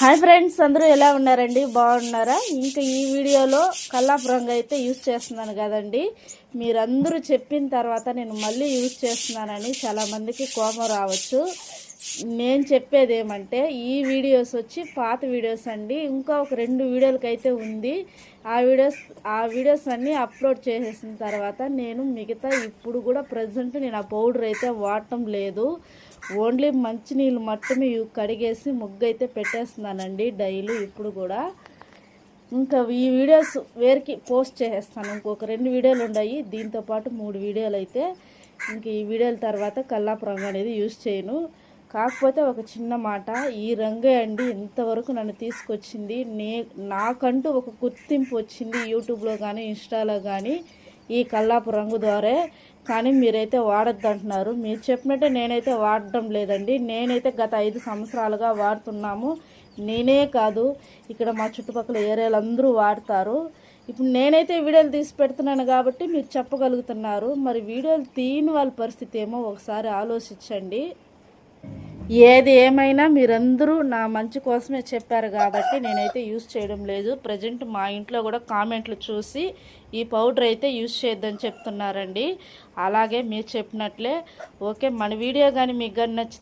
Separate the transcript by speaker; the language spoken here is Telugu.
Speaker 1: హాయ్ ఫ్రెండ్స్ అందరూ ఎలా ఉన్నారండి? బాగున్నారా? ఇంకా ఈ వీడియోలో కల్లాపు రంగు అయితే యూజ్ చేస్తున్నాను కదండి. మీరందరూ చెప్పిన తర్వాత నేను మళ్ళీ యూజ్ చేస్తున్నానని చాలామందికి కోపం రావచ్చు. నేను చెప్పేది ఏమంటే ఈ వీడియోస్ వచ్చి పాత వీడియోస్ అండి. ఇంకా ఒక రెండు వీడియోలకైతే అయితే ఉంది. ఆ వీడియోస్ ఆ వీడియోస్ అన్నీ అప్లోడ్ చేసేసిన తర్వాత నేను మిగతా ఇప్పుడు కూడా ప్రజెంట్ నేను ఆ పౌడర్ అయితే వాడటం లేదు. ఓన్లీ మంచినీళ్ళు మాత్రమే ఇవి కడిగేసి ముగ్గు అయితే పెట్టేస్తున్నానండి డైలీ ఇప్పుడు కూడా. ఇంకా ఈ వీడియోస్ వేరికి పోస్ట్ చేసేస్తాను. ఇంకొక రెండు వీడియోలు ఉన్నాయి. దీంతో పాటు మూడు వీడియోలు అయితే ఇంక ఈ వీడియోల తర్వాత కల్లాపురంగా అనేది యూజ్ చేయను. కాకపోతే ఒక చిన్న మాట ఈ రంగే అండి ఇంతవరకు నన్ను తీసుకొచ్చింది. నే నాకంటూ ఒక గుర్తింపు వచ్చింది యూట్యూబ్లో కానీ ఇన్స్టాలో కానీ ఈ కల్లాపు రంగు ద్వారా. కానీ మీరైతే వాడద్దు అంటున్నారు మీరు చెప్పినట్టే నేనైతే వాడడం లేదండి. నేనైతే గత ఐదు సంవత్సరాలుగా వాడుతున్నాము. నేనే కాదు ఇక్కడ మా చుట్టుపక్కల ఏరియాలు అందరూ వాడతారు. ఇప్పుడు నేనైతే వీడియోలు తీసి పెడుతున్నాను కాబట్టి మీరు చెప్పగలుగుతున్నారు. మరి వీడియోలు తీయని వాళ్ళ పరిస్థితి ఏమో ఒకసారి ఆలోచించండి. ఏది ఏమైనా మీరందరూ నా మంచి కోసమే చెప్పారు కాబట్టి నేనైతే యూస్ చేయడం లేదు. ప్రజెంట్ మా ఇంట్లో కూడా కామెంట్లు చూసి ఈ పౌడర్ అయితే యూస్ చేయొద్దని చెప్తున్నారండి. అలాగే మీరు చెప్పినట్లే. ఓకే మన వీడియో కానీ మీకు కానీ నచ్చి